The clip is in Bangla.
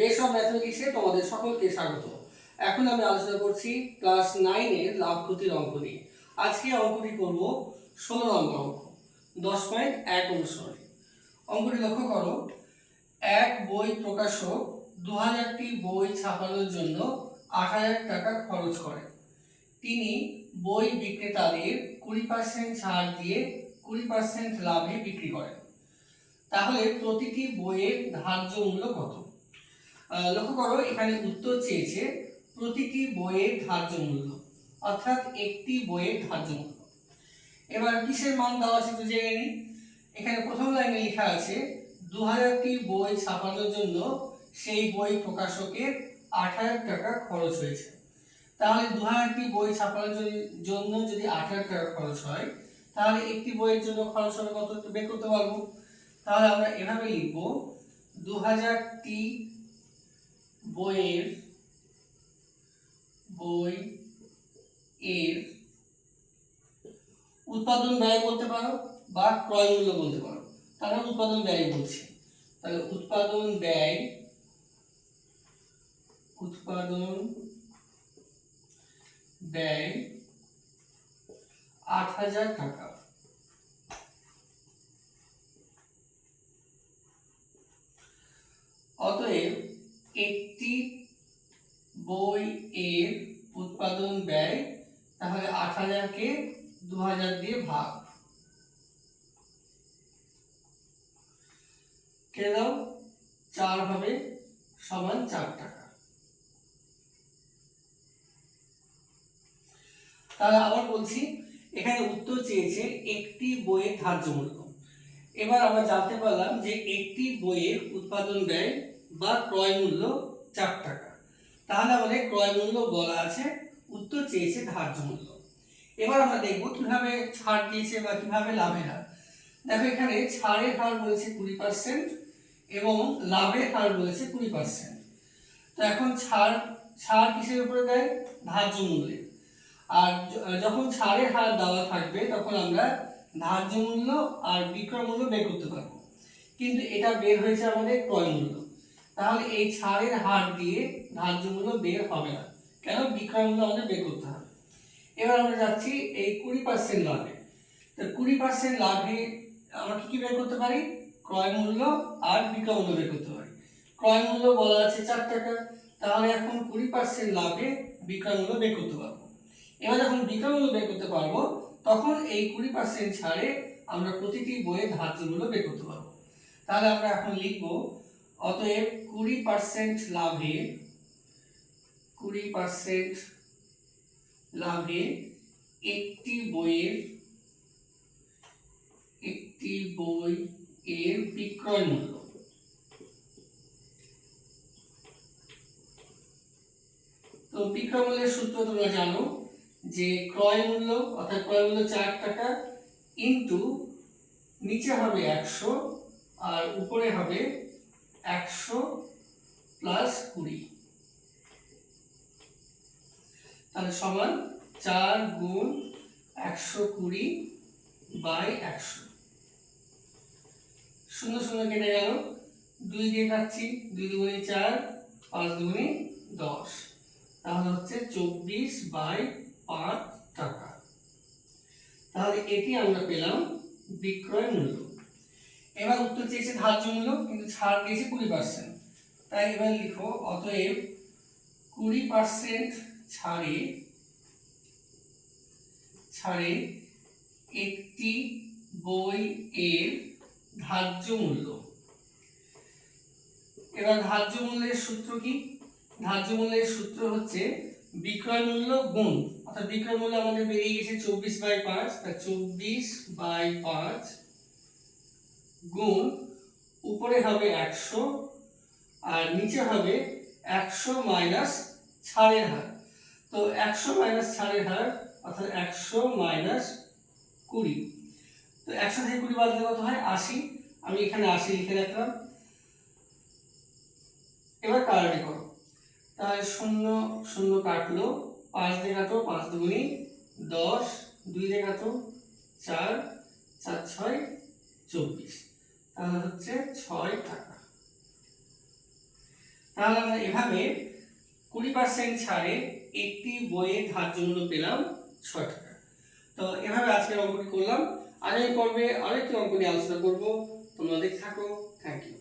বেস অফ ম্যাথমেটিক্সে তোমাদের সকলকে স্বাগত। এখন আমি আলোচনা করছি ক্লাস নাইনের লাভ ক্ষতির অঙ্ক নিয়ে। আজকে অঙ্কটি করব ষোলো নম্বর অঙ্ক, দশ পয়েন্ট এক অনুসরণে। অঙ্কটি লক্ষ্য করো, এক বই প্রকাশক দু হাজারটি বই ছাপানোর জন্য আট হাজার টাকা খরচ করেন তিনি বই বিক্রেতাদের কুড়ি পার্সেন্ট ছাড় দিয়ে কুড়ি পার্সেন্ট লাভে বিক্রি করেন। তাহলে প্রতিটি বইয়ের ধার্য মূল্য কত? লক্ষ্য করো, এখানে উত্তর চেয়েছে প্রতিটি বইয়ের ধার্য মূল্য, অর্থাৎ একটি বইয়ের ধার্য মূল্য। এবার কিসের মান দেওয়া আছে একটু জেনে নিই। এখানে প্রথম লাইনে লেখা আছে দু হাজারটি বই ছাপানোর জন্য সেই বই প্রকাশকের আট হাজার টাকা খরচ হয়েছে। তাহলে দু হাজারটি বই ছাপানোর জন্য যদি আট হাজার টাকা খরচ হয়, তাহলে একটি বইয়ের জন্য খরচ হবে কত? বের করতে পারব। তাহলে আমরা এভাবে লিখব দু হাজারটি বইয়ের বই এর উৎপাদন ব্যয় বলতে পারো বা ক্রয় মূল্য বলতে পারো। তাহলে উৎপাদন ব্যয় বলছি। তাহলে উৎপাদন ব্যয় উৎপাদন ব্যয় আট হাজার টাকা অতএব একটি বই এর উৎপাদন ব্যয়, তাহলে আট হাজারকে দু হাজার দিয়ে ভাগ। কেটে চার হবে সমান চার টাকা। তাহলে আবার বলছি, এখানে উত্তর চেয়েছে একটি বইয়ের ধার্য মূল্য। এবার আমরা জানতে পারলাম যে একটি বইয়ের উৎপাদন ব্যয় বা ক্রয় মূল্য চার টাকা। তাহলে আমাদের ক্রয় মূল্য বলা আছে উত্তর চেয়েছে ধার্য মূল্য এবার আমরা দেখব কীভাবে ছাড় দিয়েছে বা কীভাবে লাভের হার। দেখো এখানে ছাড়ের হার বলেছে কুড়ি পার্সেন্ট এবং লাভের হার বলেছে কুড়ি পার্সেন্ট তো এখন ছাড় ছাড় কিসের উপরে দেয়? ধার্য মূল্যে আর যখন ছাড়ের হার দেওয়া থাকবে, তখন আমরা ধার্য মূল্য আর বিক্রয় মূল্য বের করতে পারব। কিন্তু এটা বের হয়েছে আমাদের ক্রয় মূল্য তাহলে এই ছাড়ের হার দিয়ে ধার্য মূল্য বের হবে না। কেন বিক্রয় আমাদের বের করতে হবে? এবার আমরা যাচ্ছি এই কুড়ি পার্সেন্ট লাভে তো কুড়ি পার্সেন্ট লাভে আমরা কি কি বের করতে পারি? ক্রয় মূল্য আর বিক্রয় মূল্য বের করতে পারি। ক্রয় মূল্য বলা আছে চার টাকা তাহলে এখন কুড়ি পার্সেন্ট লাভে বিক্রয় মূল্য বের করতে পারব। এবার যখন বিক্রয় মূল্য বের করতে পারব, তখন এই কুড়ি পার্সেন্ট ছাড়ে আমরা প্রতিটি বইয়ের ধার্য মূল্য বের করতে পারব। তাহলে আমরা এখন লিখব, অতএব কুড়ি পার্সেন্ট লাভে কুড়ি পার্সেন্ট লাভে একটি বইয়ের, একটি বই এর বিক্রয় মূল্য। তো বিক্রয় মূল্যের সূত্র তোমরা জানো যে ক্রয় মূল্য, অর্থাৎ ক্রয় মূল্য চার টাকা ইন্টু নিচে হবে একশো আর উপরে হবে একশো প্লাস কুড়ি। তাহলে সমান চার গুণ একশো কুড়ি বাই একশো। শূন্য শূন্য কেটে গেল। দুই দিয়ে কাটছি, দুই দুগুণে চার, পাঁচ দুগুণে দশ। তাহলে হচ্ছে চব্বিশ বাই পাঁচ টাকা। তাহলে এটি আমরা পেলাম বিক্রয় মূল্য। এবার উত্তর চেয়েছে ধার্য মূল্য, কিন্তু ছাড় দিয়েছে কুড়ি পার্সেন্ট তাই এবার লিখো, অতএব কুড়ি পার্সেন্ট ছাড়ে ছাড়ে একটি বই এর ধার্য মূল্য। এবার ধার্য মূল্যের সূত্র কি? ধার্য মূল্যের সূত্র হচ্ছে বিক্রয় মূল্য গুণ। অর্থাৎ বিক্রয় মূল্য আমাদের বেরিয়ে গেছে চব্বিশ বাই পাঁচ, তা চব্বিশ বাই পাঁচ গুণ উপরে হবে একশো আর নিচে হবে একশো মাইনাস ছাড়ের হার। তো একশো মাইনাস ছাড়ের হার, অর্থাৎ একশো মাইনাস কুড়ি। তো একশো থেকে কুড়ি বাদ দিলে কত হয়? আশি। আমি এখানে আশি লিখে রাখলাম। এবার কালারি করো। তাহলে শূন্য শূন্য কাটলো। পাঁচ দিয়ে পাঁচ দুগুনি, দশ। দুই কাটো চার চার ছয়, চব্বিশ। তাহলে হচ্ছে ছয় টাকা। তাহলে আমরা এভাবে কুড়ি পার্সেন্ট ছাড়ে একটি বইয়ে ধার্য মূল্য পেলাম ছয় টাকা। তো এভাবে আজকের অঙ্কটি করলাম। আগামী পর্বে আরেকটি অঙ্ক নিয়ে আলোচনা করব। তোমরা থাকো। Thank you